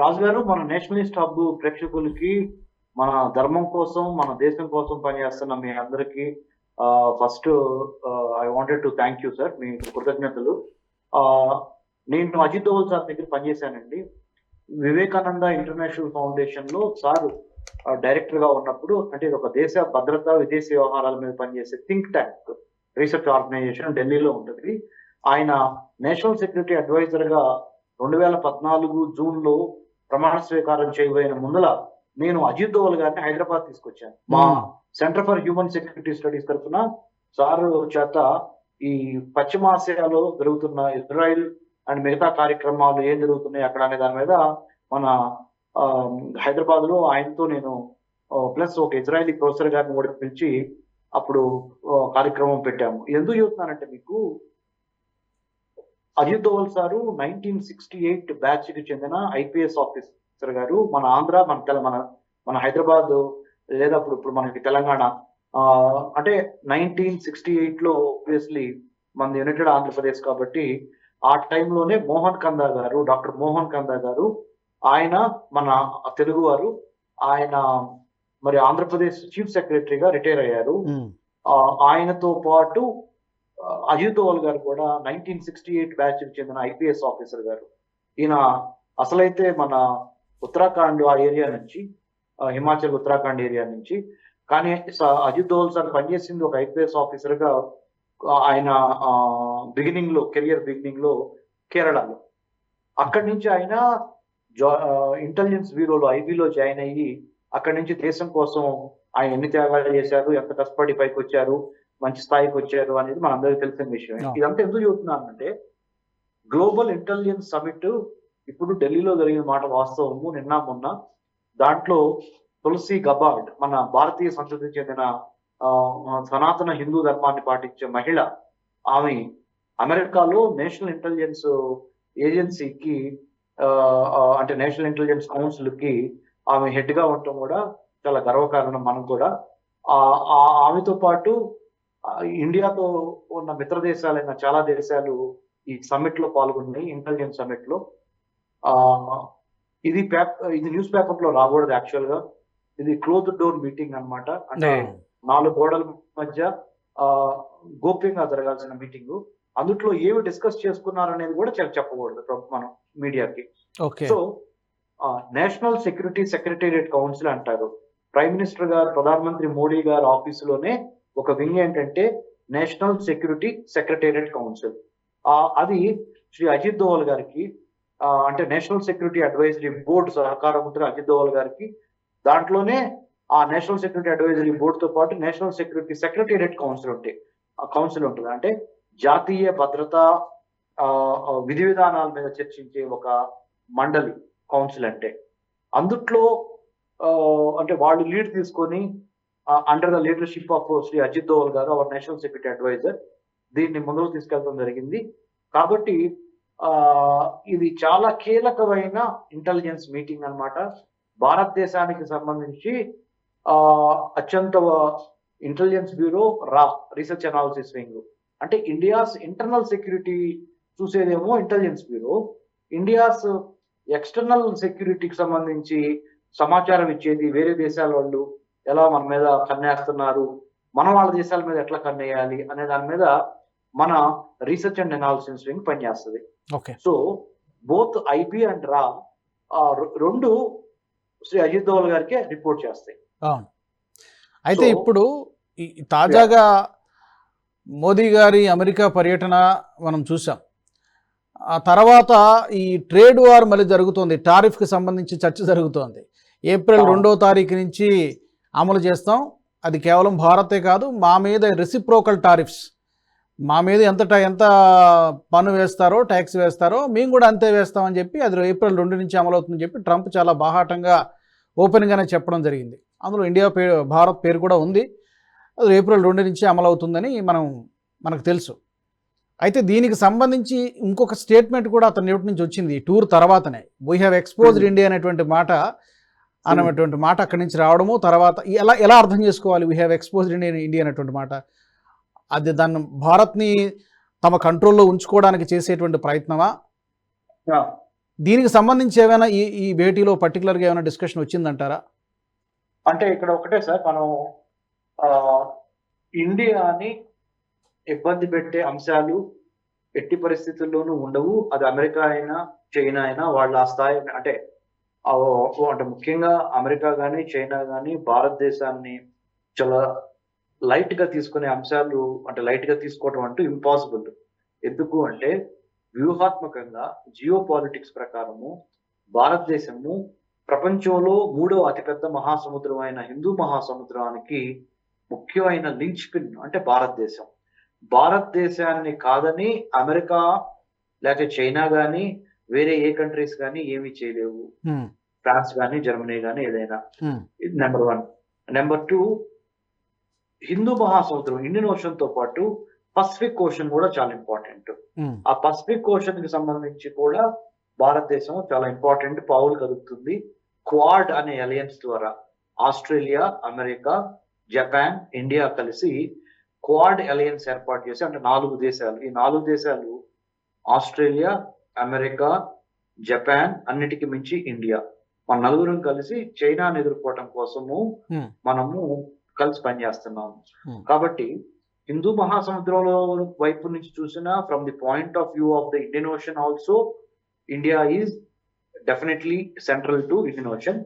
రాజు గారు మన Nationalist hub ప్రేక్షకులకి మన ధర్మం కోసం మన దేశం కోసం పనిచేస్తున్న మీ అందరికి first I wanted to thank you sir మీ కృతజ్ఞతలు. ఆ, నేను అజిత్ దోవల్ సార్ దగ్గర పనిచేశానండి. వివేకానంద ఇంటర్నేషనల్ ఫౌండేషన్లో సార్ డైరెక్టర్గా ఉన్నప్పుడు అంటే ఇది ఒక దేశ భద్రత విదేశీ వ్యవహారాల మీద పనిచేసే థింక్ ట్యాంక్ రీసెర్చ్ ఆర్గనైజేషన్ ఢిల్లీలో ఉంటుంది ఆయన నేషనల్ సెక్యూరిటీ అడ్వైజర్గా రెండు వేల పద్నాలుగు జూన్లో ప్రమాణ స్వీకారం చేయబోయిన ముందల నేను అజిత్ దోవల్ గారిని హైదరాబాద్ తీసుకొచ్చాను. మా centre for human security studies తరఫున సార్ చేత ఈ పశ్చిమాసియాలో జరుగుతున్న ఇజ్రాయిల్ అండ్ మిగతా కార్యక్రమాలు ఏం జరుగుతున్నాయి అక్కడ అనే దాని మీద మన హైదరాబాద్లో ఆయనతో నేను ప్లస్ ఒక ఇజ్రాయలీ ప్రొఫెసర్ గారిని కూడా పిలిచి అప్పుడు కార్యక్రమం పెట్టాము. ఎందుకు చెబుతున్నానంటే మీకు Ajit sir nineteen sixty eight బ్యాచ్కి చెందిన ఐపీఎస్ ఆఫీసర్ గారు మన ఆంధ్ర మన తెల- మన మన హైదరాబాద్ లేదా ఇప్పుడు ఇప్పుడు మనకి తెలంగాణ. అంటే నైన్టీన్ సిక్స్టీ ఎయిట్లో ఆబ్వియస్లీ మన యునైటెడ్ ఆంధ్రప్రదేశ్ కాబట్టి ఆ టైంలోనే మోహన్ కందా గారు డాక్టర్ మోహన్ కందా గారు ఆయన మన తెలుగు వారు ఆయన మరి ఆంధ్రప్రదేశ్ చీఫ్ సెక్రటరీగా రిటైర్ అయ్యారు. ఆయనతో పాటు ఆ, గారు కూడా నైన్టీన్ సిక్స్టీ ఎయిట్ బ్యాచ్ చెందిన ఐపీఎస్ ఆఫీసర్ గారు. ఈయన అసలైతే మన ఉత్తరాఖండ్ ఆ ఏరియా నుంచి హిమాచల్ ఉత్తరాఖండ్ ఏరియా నుంచి. కానీ అజిత్ దోవల్ సార్ పనిచేసింది ఒక ఐపీఎస్ ఆఫీసర్గా ఆ, ఆయన బిగినింగ్లో కెరియర్ బిగినింగ్లో కేరళలో. అక్కడి నుంచి ఆయన ఇంటెలిజెన్స్ బ్యూరోలో ఐబీలో జాయిన్ అయ్యి అక్కడి నుంచి దేశం కోసం ఆయన ఎన్ని త్యాగాలు చేశారు ఎంత కష్టపడి పైకి వచ్చారు మంచి స్థాయికి వచ్చారు అనేది మనందరికీ తెలిసిన విషయం. ఇదంతా ఎందుకు చెబుతున్నానంటే గ్లోబల్ ఇంటెలిజెన్స్ సమిట్ ఇప్పుడు ఢిల్లీలో జరిగిన మాట వాస్తవము. నిన్న మొన్న దాంట్లో తులసి గబార్డ్ మన భారతీయ సంస్కృతికి చెందిన సనాతన హిందూ ధర్మాన్ని పాటించే మహిళ ఆమె అమెరికాలో నేషనల్ ఇంటెలిజెన్స్ ఏజెన్సీకి అంటే నేషనల్ ఇంటెలిజెన్స్ కౌన్సిల్కి ఆమె హెడ్గా ఉండటం కూడా చాలా గర్వకారణం మనం కూడా. ఆమెతో పాటు ఇండియాతో ఉన్న మిత్ర దేశాలైన చాలా దేశాలు ఈ సమ్మిట్లో పాల్గొన్నాయి ఇంటెలిజెన్స్ సమ్మిట్లో ఆ ఇది పేపర్ ఇది న్యూస్ పేపర్లో రాకూడదు యాక్చువల్గా ఇది క్లోజ్ డోర్ మీటింగ్ అన్నమాట. అంటే నాలుగు గోడల మధ్య ఆ గోప్యంగా జరగాల్సిన మీటింగ్. అందుట్లో ఏమి డిస్కస్ చేసుకున్నారు అనేది కూడా చెప్పకూడదు మనం మీడియాకి. So national security secretariat council అంటారు. ప్రైమ్ మినిస్టర్ గారు ప్రధానమంత్రి మోడీ గారి ఆఫీసులోనే ఒక వింగ్ ఏంటంటే నేషనల్ సెక్యూరిటీ సెక్రటేరియట్ కౌన్సిల్. అది శ్రీ అజిత్ దోవల్ గారికి అంటే నేషనల్ సెక్యూరిటీ అడ్వైజరీ బోర్డు సహకార ఉంటుంది అజిత్ దోవల్ గారికి దాంట్లోనే ఆ నేషనల్ సెక్యూరిటీ అడ్వైజరీ బోర్డుతో పాటు నేషనల్ సెక్యూరిటీ సెక్రటేరియట్ కౌన్సిల్ ఉంటాయి ఆ కౌన్సిల్ ఉంటుంది. అంటే జాతీయ భద్రతా ఆ, విధి విధానాల మీద చర్చించే ఒక మండలి కౌన్సిల్ అంటే. అందుట్లో అంటే వాళ్ళు లీడ్ తీసుకొని under the leadership of Shri Ajit Doval గారు అవర్ నేషనల్ సెక్యూరిటీ అడ్వైజర్ దీన్ని ముందుకు తీసుకెళ్ళడం జరిగింది. కాబట్టి ఇది చాలా కీలకమైన ఇంటెలిజెన్స్ మీటింగ్ అన్నమాట. భారతదేశానికి సంబంధించి అత్యంత ఇంటెలిజెన్స్ బ్యూరో రా రీసెర్చ్ అనాలిసిస్ వింగ్ అంటే ఇండియాస్ ఇంటర్నల్ సెక్యూరిటీ చూసేదేమో ఇంటెలిజెన్స్ బ్యూరో ఇండియాస్ ఎక్స్టర్నల్ సెక్యూరిటీకి సంబంధించి సమాచారం ఇచ్చేది వేరే దేశాల వాళ్ళు. ఎలా మన మీద కన్నేస్తున్నారు? మన వాళ్ళ దేశాల మీద ఎట్లా కన్నేయాలి అనే దాని మీద మన రీసెర్చ్ అండ్ అనాలిసిస్ వింగ్ పనిచేస్తుంది. Okay. So both IB and రా రెండు శ్రీ అజిత్ దోవల్ గారికి రిపోర్ట్ చేస్తాయి. అయితే ఇప్పుడు తాజాగా మోదీ గారి అమెరికా పర్యటన మనం చూసాం. ఆ తర్వాత ఈ ట్రేడ్ వార్ మళ్ళీ జరుగుతోంది. టారిఫ్కి సంబంధించి చర్చ జరుగుతోంది. ఏప్రిల్. రెండో తారీఖు నుంచి అమలు చేస్తాం. అది కేవలం భారతే కాదు మా మీద రెసిప్రోకల్ టారిఫ్స్ మా మీద ఎంత ట- ఎంత పన్ను వేస్తారో ట్యాక్స్ వేస్తారో మేము కూడా అంతే వేస్తామని చెప్పి అది ఏప్రిల్ రెండు నుంచి అమలవుతుందని చెప్పి ట్రంప్ చాలా బాహాటంగా ఓపెన్గానే చెప్పడం జరిగింది. అందులో ఇండియా పేరు భారత్ పేరు కూడా ఉంది. అది ఏప్రిల్ రెండు నుంచి అమలవుతుందని మనం మనకు తెలుసు. అయితే దీనికి సంబంధించి ఇంకొక స్టేట్మెంట్ కూడా అతని నుంచి వచ్చింది టూర్ తర్వాతనే. వీ హ్యావ్ ఎక్స్పోజ్డ్ ఇండియా అనేటువంటి మాట అనేటువంటి మాట అక్కడి నుంచి రావడము తర్వాత ఎలా ఎలా అర్థం చేసుకోవాలి? We have exposed India India అనేటువంటి మాట. అది దాన్ని భారత్ని తమ కంట్రోల్లో ఉంచుకోవడానికి చేసేటువంటి ప్రయత్నమా? దీనికి సంబంధించి ఏమైనా ఈ ఈ భేటీలో పర్టికులర్గా ఏమైనా డిస్కషన్ వచ్చిందంటారా? అంటే ఇక్కడ ఒకటే సార్ మనం ఇండియాని ఇబ్బంది పెట్టే అంశాలు ఎట్టి పరిస్థితుల్లోనూ ఉండవు. అది అమెరికా అయినా చైనా అయినా వాళ్ళ ఆ స్థాయి అంటే అంటే ముఖ్యంగా అమెరికా కానీ చైనా కానీ భారతదేశాన్ని చాలా లైట్గా తీసుకునే అంశాలు అంటే లైట్గా తీసుకోవడం అంటూ ఇంపాసిబుల్. ఎందుకు అంటే వ్యూహాత్మకంగా జియో పాలిటిక్స్ ప్రకారము భారతదేశము ప్రపంచంలో మూడో అతిపెద్ద మహాసముద్రం అయిన హిందూ మహాసముద్రానికి ముఖ్యమైన లించ్ పిన్ అంటే భారతదేశం. భారతదేశాన్ని కాదని అమెరికా లేక చైనా కానీ వేరే ఏ కంట్రీస్ కానీ ఏమీ చేయలేవు. ఫ్రాన్స్ కానీ జర్మనీ కానీ ఏదైనా. ఇది నెంబర్ వన్. నెంబర్ టూ హిందూ మహాసముద్రం ఇండియన్ ఓషన్తో పాటు పసిఫిక్ ఓషన్ కూడా చాలా ఇంపార్టెంట్. ఆ పసిఫిక్ ఓషన్కి సంబంధించి కూడా భారతదేశం చాలా ఇంపార్టెంట్ పావులు కదుపుతుంది క్వాడ్ అనే అలయన్స్ ద్వారా ఆస్ట్రేలియా అమెరికా జపాన్ ఇండియా కలిసి క్వాడ్ అలయన్స్ ఏర్పాటు చేసి అంటే నాలుగు దేశాలు ఈ నాలుగు దేశాలు ఆస్ట్రేలియా అమెరికా జపాన్ అన్నిటికి మించి ఇండియా మన నలుగురం కలిసి చైనాను ఎదుర్కోవటం కోసము. మనము కలిసి పనిచేస్తున్నాము. కాబట్టి హిందూ మహాసముద్రంలో వైపు నుంచి చూసినా from the point of view of the Indian Ocean also India is definitely central to Indian Ocean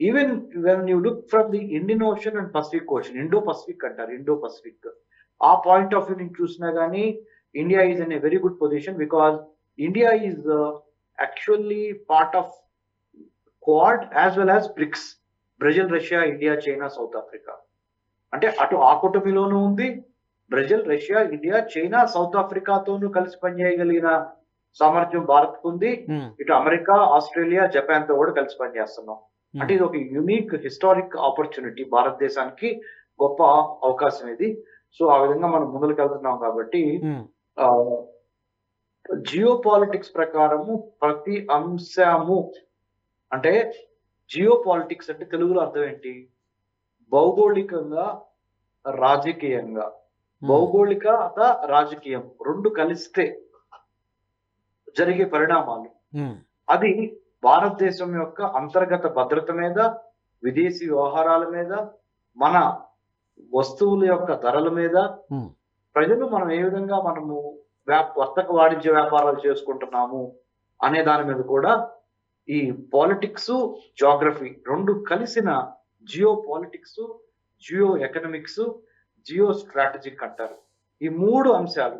even when you look from the Indian Ocean and Pacific Ocean Indo Pacific అంటారు ఇండో పసిఫిక్ ఆ point of view నుంచి చూసినా గానీ India is in a very good position because India is actually part of Quad as well as BRICS Brazil Russia India China South Africa అంటే అటు ఆ కూటమిలోనూ ఉంది. Brazil Russia India China South ఆఫ్రికాతోనూ కలిసి పనిచేయగలిగిన సామర్థ్యం భారత్ ఉంది. హ్మ్, ఇటు అమెరికా ఆస్ట్రేలియా జపాన్తో కూడా కలిసి పనిచేస్తున్నాం. అంటే ఇది ఒక యునిక్ హిస్టారిక్ ఆపర్చునిటీ భారతదేశానికి గొప్ప అవకాశం ఇది. సో ఆ విధంగా మనం ముందుకు వెళ్తున్నాం కాబట్టి హ్మ్, జియో పాలిటిక్స్ ప్రకారము ప్రతి అంశము అంటే జియో పాలిటిక్స్ అంటే తెలుగులో అర్థం ఏంటి? భౌగోళికంగా రాజకీయంగా. హ్మ్, భౌగోళికత రాజకీయం. రెండు కలిస్తే జరిగే పరిణామాలు. అది భారతదేశం యొక్క అంతర్గత భద్రత మీద విదేశీ వ్యవహారాల మీద మన వస్తువుల యొక్క ధరల మీద. ప్రజలు మనం ఏ విధంగా మనము వ్యాప వర్తక వాణిజ్య వ్యాపారాలు చేసుకుంటున్నాము అనే దాని మీద కూడా ఈ పాలిటిక్స్ జాగ్రఫీ రెండు కలిసిన geo politics geo economics geo strategic అంటారు. ఈ మూడు అంశాలు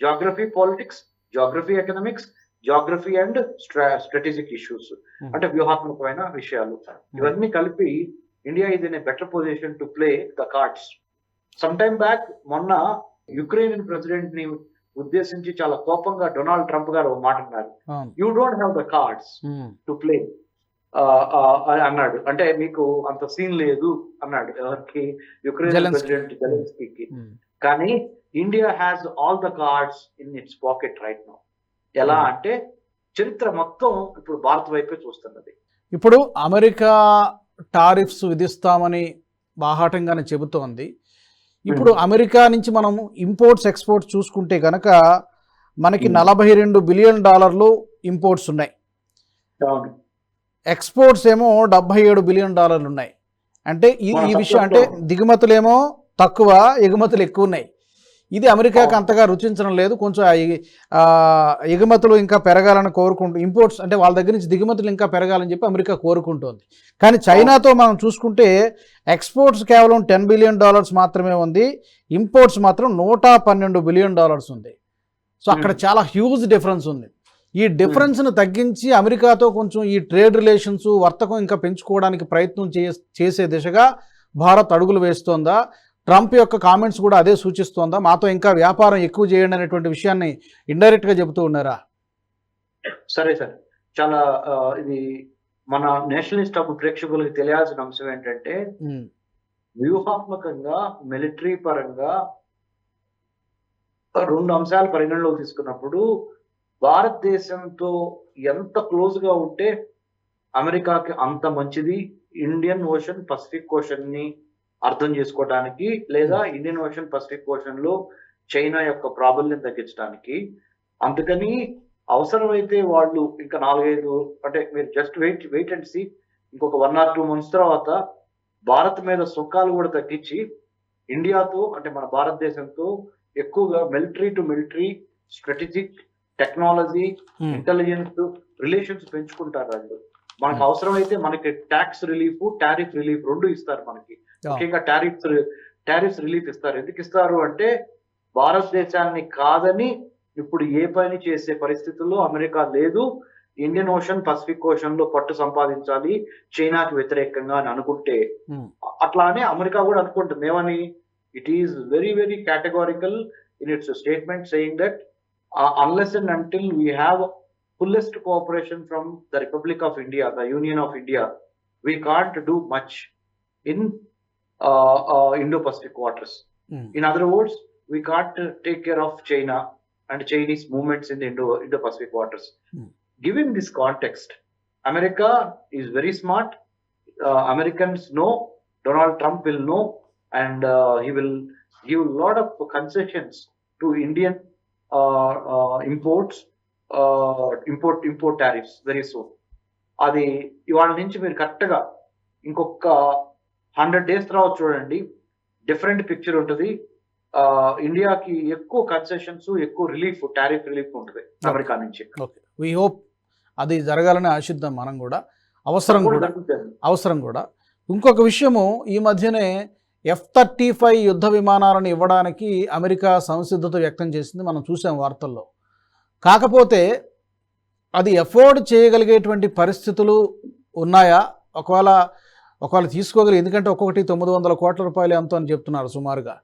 geography politics geography economics geography and strategic issues Hmm. అంటే వ్యూహాత్మకమైన విషయాలు. ఇవన్నీ కలిపి ఇండియా ఇది better position to play the cards some time back మొన్న యుక్రెయిన్ ప్రెసిడెంట్ని ఉద్దేశించి చాలా కోపంగా డొనాల్డ్ ట్రంప్ గారు ఒక మాట అన్నారు. You don't have the cards to play అని అన్నాడు. అంటే మీకు అంత సీన్ లేదు అన్నాడు. ఎవరికి? యుక్రెయిన్. ప్రెసిడెంట్ జెలెన్స్కీకి. కానీ India has all the cards in its pocket right now ఎలా. అంటే చరిత్ర మొత్తం ఇప్పుడు భారత్ వైపే చూస్తున్నది. ఇప్పుడు అమెరికా టారిఫ్స్ విధిస్తామని బాహాటంగానే చెబుతోంది. ఇప్పుడు అమెరికా నుంచి మనము ఇంపోర్ట్స్ ఎక్స్పోర్ట్స్ చూసుకుంటే కనుక మనకి Hmm. నలభై రెండు బిలియన్ డాలర్లు ఇంపోర్ట్స్ ఉన్నాయి. ఎక్స్పోర్ట్స్ ఏమో డెబ్బై ఏడు బిలియన్ డాలర్లు ఉన్నాయి. అంటే ఈ మన ఈ విషయం అంటే దిగుమతులేమో తక్కువ ఎగుమతులు ఎక్కువ ఉన్నాయి. ఇది అమెరికాకి. అంతగా రుచించడం లేదు. కొంచెం ఎగుమతులు ఇంకా పెరగాలని కోరుకుంటూ ఇంపోర్ట్స్ అంటే వాళ్ళ దగ్గర నుంచి దిగుమతులు ఇంకా పెరగాలని చెప్పి అమెరికా కోరుకుంటోంది. కానీ చైనాతో మనం చూసుకుంటే ఎక్స్పోర్ట్స్ కేవలం టెన్ బిలియన్ డాలర్స్ మాత్రమే ఉంది. ఇంపోర్ట్స్ మాత్రం నూట పన్నెండు బిలియన్ డాలర్స్ ఉంది. సో అక్కడ. చాలా హ్యూజ్ డిఫరెన్స్ ఉంది. ఈ డిఫరెన్స్ను తగ్గించి అమెరికాతో కొంచెం ఈ ట్రేడ్ రిలేషన్స్ వర్తకం ఇంకా పెంచుకోవడానికి ప్రయత్నం చేసే దిశగా భారత్ అడుగులు వేస్తోందా? ట్రంప్ యొక్క కామెంట్స్ కూడా అదే సూచిస్తోందా? మాతో ఇంకా వ్యాపారం ఎక్కువ చేయండి అనేటువంటి విషయాన్ని ఇండైరెక్ట్గా చెబుతూ ఉన్నారా? సరే సార్. చాలా ఇది మన నేషనలిస్ట్ హబ్ ప్రేక్షకులకు తెలియాల్సిన అంశం ఏంటంటే వ్యూహాత్మకంగా మిలిటరీ పరంగా రెండు అంశాలు పరిగణలోకి తీసుకున్నప్పుడు భారతదేశంతో ఎంత క్లోజ్గా ఉంటే అమెరికాకి అంత మంచిది. ఇండియన్ ఓషన్ పసిఫిక్ ఓషన్ని అర్థం చేసుకోవడానికి లేదా ఇండియన్ ఓషన్ పసిఫిక్ ఓషన్లో చైనా యొక్క ప్రాబల్యం తగ్గించడానికి అందుకని అవసరమైతే వాళ్ళు ఇంకా నాలుగైదు అంటే మీరు just wait wait and see ఇంకొక వన్ ఆర్ టూ మంత్స్ తర్వాత భారత్ మీద సుంకాలు కూడా తగ్గించి ఇండియాతో అంటే మన భారతదేశంతో ఎక్కువగా military to military strategic technology intelligence relations పెంచుకుంటారు వాళ్ళు మనకు Hmm. అవసరమైతే మనకి ట్యాక్స్ రిలీఫ్ టారిఫ్ రిలీఫ్ రెండు ఇస్తారు మనకి. ముఖ్యంగా టారిఫ్స్ టారిఫ్స్ రిలీఫ్ ఇస్తారు. ఎందుకు ఇస్తారు అంటే భారతదేశాన్ని కాదని ఇప్పుడు ఏ పని చేసే పరిస్థితుల్లో అమెరికా లేదు. ఇండియన్ ఓషన్ పసిఫిక్ ఓషన్లో పట్టు సంపాదించాలి. చైనాకి వ్యతిరేకంగా అని అనుకుంటే ఉమ్, అట్లానే అమెరికా కూడా అనుకుంటుంది. ఏమని? It is very very categorical in its statement saying that unless and until we have fullest cooperation from the Republic of India the Union of India we can't do much in Indo Pacific waters um, In other words, we can't uh, take care of China and Chinese movements in the Indo, Indo-Pacific waters. Hmm. Given this context, America is very smart. Uh, Americans know, Donald Trump will know, and uh, he will give a lot of concessions to Indian uh, uh, imports, uh, import import tariffs very soon. అది ఇవాళ నుంచి మీరు కరెక్ట్గా ఇంకొక hundred days తర్వాత చూడండి different picture ఉంటుంది. ఇండియాకి ఎక్కువ కన్సెషన్స్ ఎక్కువ రిలీఫ్ టారిఫ్ రిలీఫ్ ఉంటుంది అమెరికా నుంచి. ఓకే. వీ హోప్ అది జరగాలని ఆశిద్దాం మనం కూడా. అవసరం కూడా. అవసరం కూడా. ఇంకొక విషయము ఈ మధ్యనే ఎఫ్ థర్టీ ఫైవ్ యుద్ధ విమానాలను ఇవ్వడానికి అమెరికా సంసిద్ధత వ్యక్తం చేసింది మనం చూసాం వార్తల్లో. కాకపోతే అది ఎఫోర్డ్ చేయగలిగేటువంటి పరిస్థితులు ఉన్నాయా? ఒకవేళ ఒకవేళ తీసుకోగలరు ఎందుకంటే ఒక్కొక్కటి తొమ్మిది వందల కోట్ల రూపాయలు ఎంతో అని చెప్తున్నారు సుమారుగా.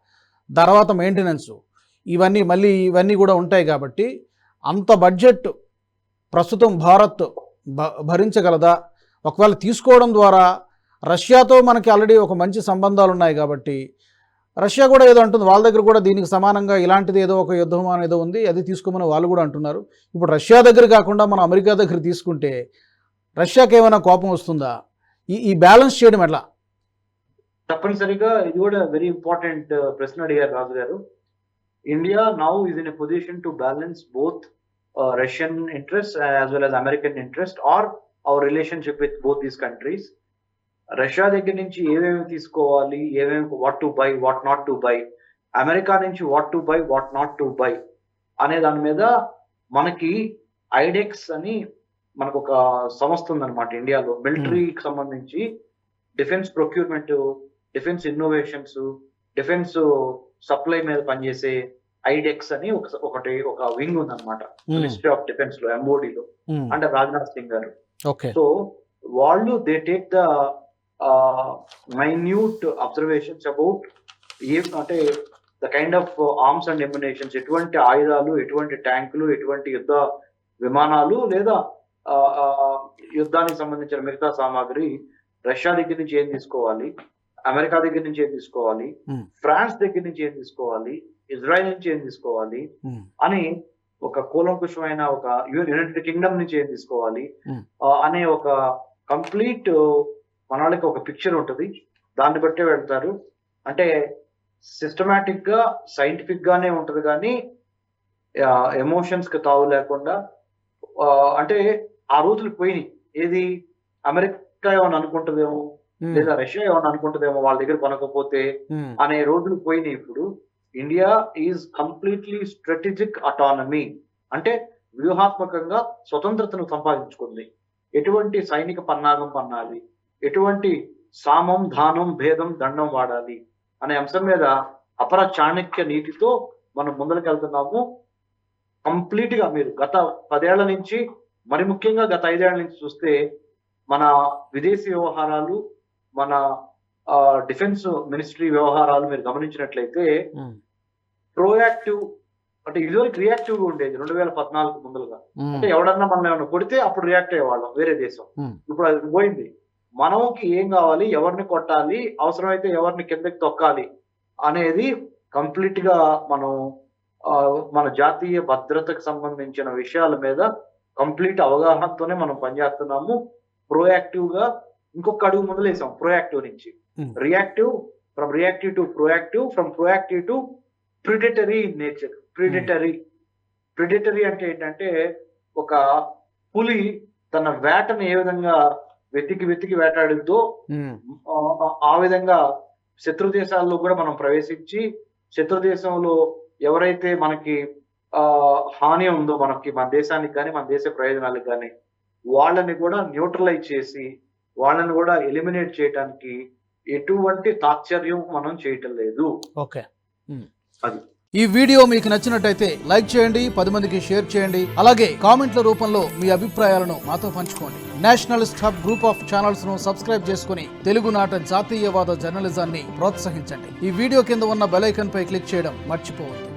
తర్వాత మెయింటెనెన్స్ ఇవన్నీ మళ్ళీ ఇవన్నీ కూడా ఉంటాయి కాబట్టి అంత బడ్జెట్ ప్రస్తుతం భారత్ భ భరించగలదా? ఒకవేళ తీసుకోవడం ద్వారా రష్యాతో మనకి ఆల్రెడీ ఒక మంచి సంబంధాలు ఉన్నాయి కాబట్టి రష్యా కూడా ఏదో అంటుంది వాళ్ళ దగ్గర కూడా దీనికి సమానంగా ఇలాంటిది ఏదో ఒక యుద్ధ విమానం ఏదో ఉంది అది తీసుకోమని వాళ్ళు కూడా అంటున్నారు. ఇప్పుడు రష్యా దగ్గర కాకుండా మనం అమెరికా దగ్గర తీసుకుంటే రష్యాకి ఏమైనా కోపం వస్తుందా? ఈ ఈ బ్యాలెన్స్ చేయడం ఎట్లా? తప్పనిసరిగా ఇది కూడా వెరీ ఇంపార్టెంట్ uh, ప్రశ్న అడిగారు Raju garu. India now is in a position to balance both Russian interest as well as American interest or our relationship with both these countries Russia దగ్గర నుంచి ఏమేమి తీసుకోవాలి ఏమేమి what to buy what not to buy America నుంచి what to buy what not to buy అనే దాని మీద మనకి ఐడెక్స్ అని మనకు ఒక సంస్థ ఉందన్నమాట ఇండియాలో. మిలిటరీకి సంబంధించి defence procurement defence innovations defence supply మీద పనిచేసే ఐడెక్స్ అని ఒక ఒకటి ఒక వింగ్ ఉందన్నమాట. మినిస్ట్రీ ఆఫ్ డిఫెన్స్లో MOD లో. అంటే రాజ్నాథ్ సింగ్ గారు. సో వాళ్ళు they take the minute observations about ఏం అంటే the kind of arms and ammunitions ఎటువంటి ఆయుధాలు ఎటువంటి ట్యాంకులు ఎటువంటి యుద్ధ విమానాలు లేదా యుద్ధానికి సంబంధించిన మిగతా సామాగ్రి రష్యా దగ్గర నుంచి ఏం తీసుకోవాలి? అమెరికా దగ్గర నుంచి ఏం తీసుకోవాలి. ఫ్రాన్స్ దగ్గర నుంచి ఏం తీసుకోవాలి? ఇజ్రాయెల్ నుంచి ఏం తీసుకోవాలి? అని ఒక కూలంకుషమైన ఒక యునైటెడ్ కింగ్డమ్ నుంచి ఏం తీసుకోవాలి? అనే ఒక కంప్లీట్ మన వాళ్ళకి ఒక పిక్చర్ ఉంటుంది. దాన్ని బట్టే వెళ్తారు. అంటే సిస్టమేటిక్గా సైంటిఫిక్ గానే ఉంటది కానీ ఎమోషన్స్కి తావు లేకుండా అంటే ఆ రోజులు పోయినాయి. ఏది? అమెరికా ఏమని అనుకుంటుందేమో? లేదా రష్యా ఏమని అనుకుంటుందేమో వాళ్ళ దగ్గర కొనకపోతే అనే రోజులు పోయినాయి ఇప్పుడు. India is completely strategic autonomy. అంటే వ్యూహాత్మకంగా స్వతంత్రతను సంపాదించుకుంది. ఎటువంటి సైనిక పన్నాగం పన్నాలి? ఎటువంటి సామం దానం భేదం దండం వాడాలి? అనే అంశం మీద అపర చాణక్య నీతితో మనం ముందరకెళ్తున్నాము కంప్లీట్గా మీరు గత పదేళ్ళ నుంచి మరి ముఖ్యంగా గత ఐదేళ్ళ నుంచి చూస్తే మన విదేశీ వ్యవహారాలు మన డిఫెన్స్ మినిస్ట్రీ వ్యవహారాలు మీరు గమనించినట్లయితే ప్రోయాక్టివ్ అంటే ఇదివరకు రియాక్టివ్గా ఉండేది రెండు వేల పద్నాలుగు ముందులుగా. అంటే ఎవడన్నా మనం ఏమన్నా కొడితే అప్పుడు రియాక్ట్ అయ్యేవాళ్ళం వేరే దేశం. ఇప్పుడు అది పోయింది. మనకి ఏం కావాలి ఎవరిని కొట్టాలి అవసరమైతే ఎవరిని కిందకి తొక్కాలి అనేది కంప్లీట్గా మనం మన జాతీయ భద్రతకు సంబంధించిన విషయాల మీద కంప్లీట్ అవగాహనతోనే మనం పనిచేస్తున్నాము ప్రోయాక్టివ్గా ఇంకొక అడుగు మొదలేసాం. ప్రోయాక్టివ్ నుంచి. Hmm. Reactive from reactive to proactive from proactive to predatory nature predatory predatory అంటే ఏంటంటే ఒక పులి తన వేటను ఏ విధంగా వెతికి వెతికి వేటాడిద్దో ఉమ్, ఆ- విధంగా శత్రు దేశాల్లో కూడా మనం ప్రవేశించి శత్రు దేశంలో ఎవరైతే మనకి హాని ఉందో మనకి మన దేశానికి కానీ మన దేశ ప్రయోజనాలకు కానీ వాళ్ళని కూడా న్యూట్రలైజ్ చేసి వాళ్ళని కూడా ఎలిమినేట్ చేయడానికి ఎటువంటి తాత్సర్యం మనం చేయటం లేదు. ఓకే. అది. ఈ వీడియో మీకు నచ్చినట్టయితే లైక్ చేయండి పది మందికి షేర్ చేయండి అలాగే కామెంట్ల రూపంలో మీ అభిప్రాయాలను మాతో పంచుకోండి. నేషనలిస్ట్ హబ్ గ్రూప్ ఆఫ్ ఛానల్స్ను సబ్స్క్రైబ్ చేసుకుని తెలుగునాట జాతీయవాద జర్నలిజాన్ని ప్రోత్సహించండి. ఈ వీడియో కింద ఉన్న బెల్ ఐకాన్ పై క్లిక్ చేయడం మర్చిపోవద్దు.